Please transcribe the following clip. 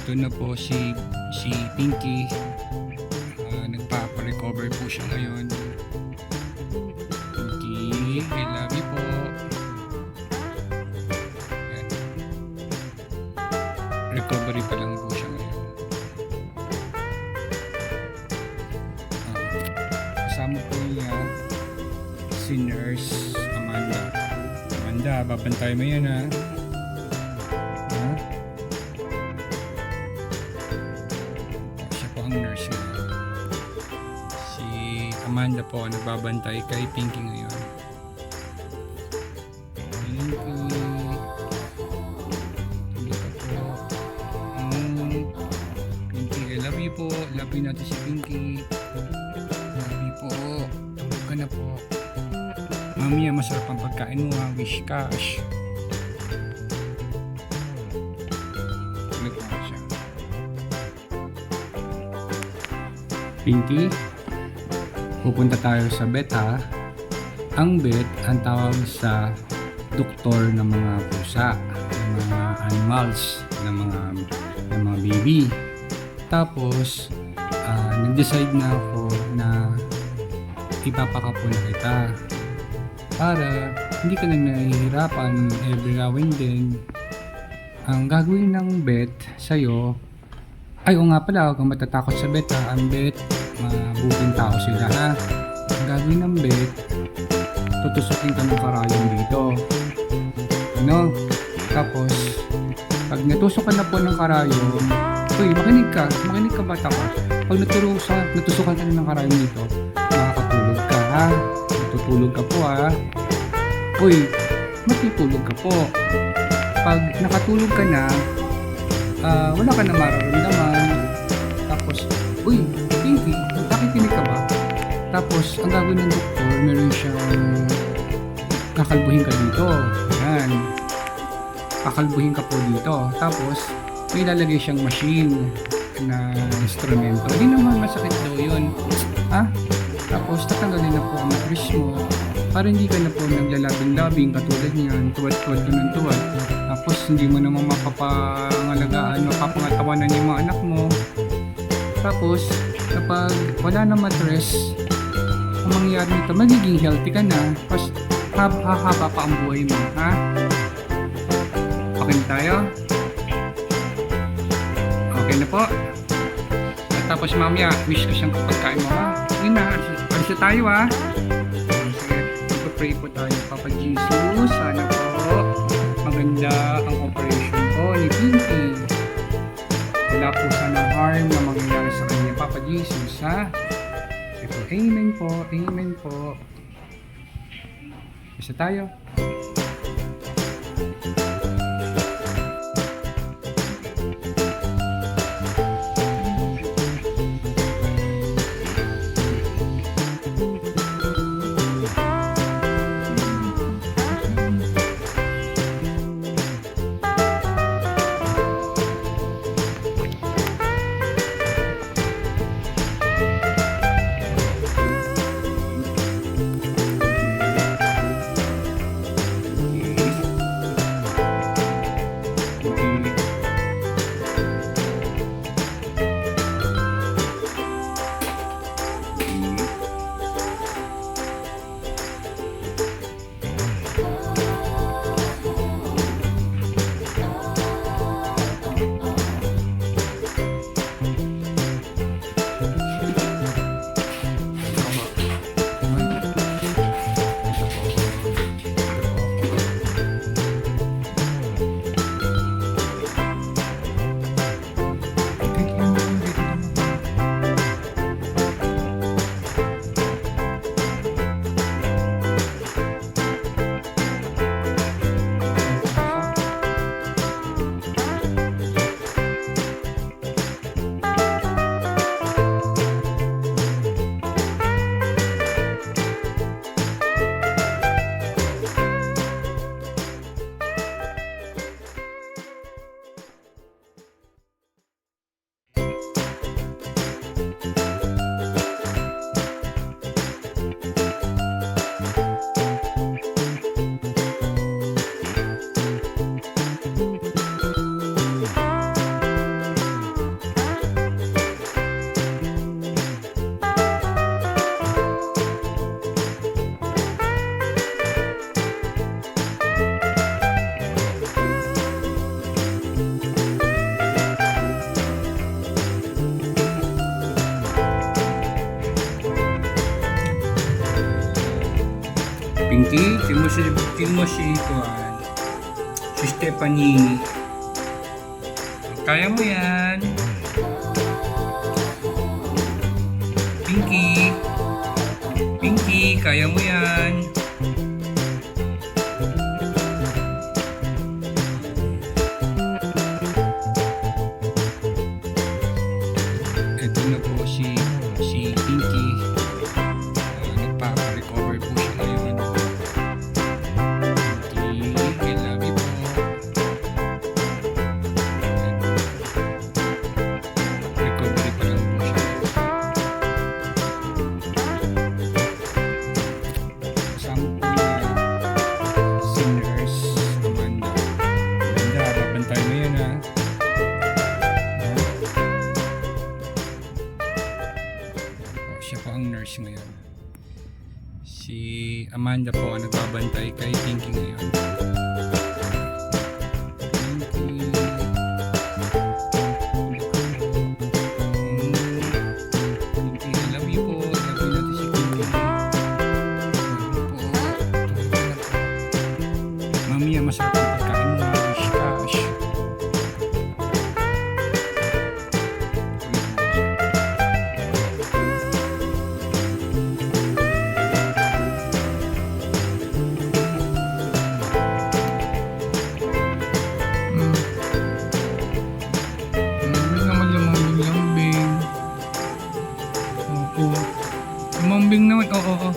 Ito na po si si Pinky. Ah, nagpa-recover po siya ngayon. Pinky, I love you po. Yan. Recovery pa lang po siya ngayon. Ah, kasama po niya si Nurse Amanda. Amanda, babantay mo yan. Ha? Amanda po ang nagbabantay kay Pinky ngayon. Pinky. Po. Mm. Pinky, I po. Love natin si Pinky. Love po. Tulog ka na po. Mamaya masarap ang pagkain mo ha. Wish cash. Pinky, pupunta tayo sa vet ha. Ang vet ang tawag sa doktor ng mga pusa, ng mga animals, ng mga ng mga baby. Tapos, ah, nag-decide na ako na ipapakapon kita para hindi ka na nahihirapan every now and then. Ang gagawin ng vet sa'yo ay, o nga pala, huwag kang matatakot sa bet ha. Ang bet, mabuting tao sila ha. Ang gagawin ng bet, tutusukin ka ng karayong dito. Ano? Tapos, pag natusok ka na po ng karayong, uy, makinig ka, makinig ka bata ka. Pag naturo sa, natusukan ka ng karayong dito, makakatulog ka ha. Matutulog ka po ha. Uy, matutulog ka po. Pag nakatulog ka na, ah, wala ka na mararamdaman. Tapos, uy, Pinky, nakikinig ka ba? Tapos, ang gagawin ng doktor, meron siyang kakalbuhin ka dito. Yan. Kakalbuhin ka po dito. Tapos, may lalagay siyang machine na instrumento. Hindi naman masakit daw yun. Ha? Tapos, tatanggalin na po ang mattress mo para hindi ka na po naglalabing-labing katulad niyan, tuwad-tuwad ka ng tuwad. Tapos, hindi mo naman mapapangalagaan, mapapangatawanan yung mga anak mo. Tapos, kapag wala na mattress, ang mangyayari nito, magiging healthy ka na. Tapos, hab- hahaba pa ang buhay mo, ha? Okay na tayo? Okay na po. At tapos mamaya, wish ko siyang pagkain mo, ha? Yun na, alis na tayo, ha? Sige, magpa-pray po tayo, Papa Jesus. Sana po, maganda ang operation po ni Pinky. Wala po sana harm na Jesus, ha? Sige po, amen po, amen po. Isa tayo. Okay, kimoshirituan. Ah. Si Stephanie. Kaya mo yan. Pinky. Pinky, kaya mo yan. ang nurse ngayon. Si Amanda po ang nagbabantay kay Pinky ngayon. oh.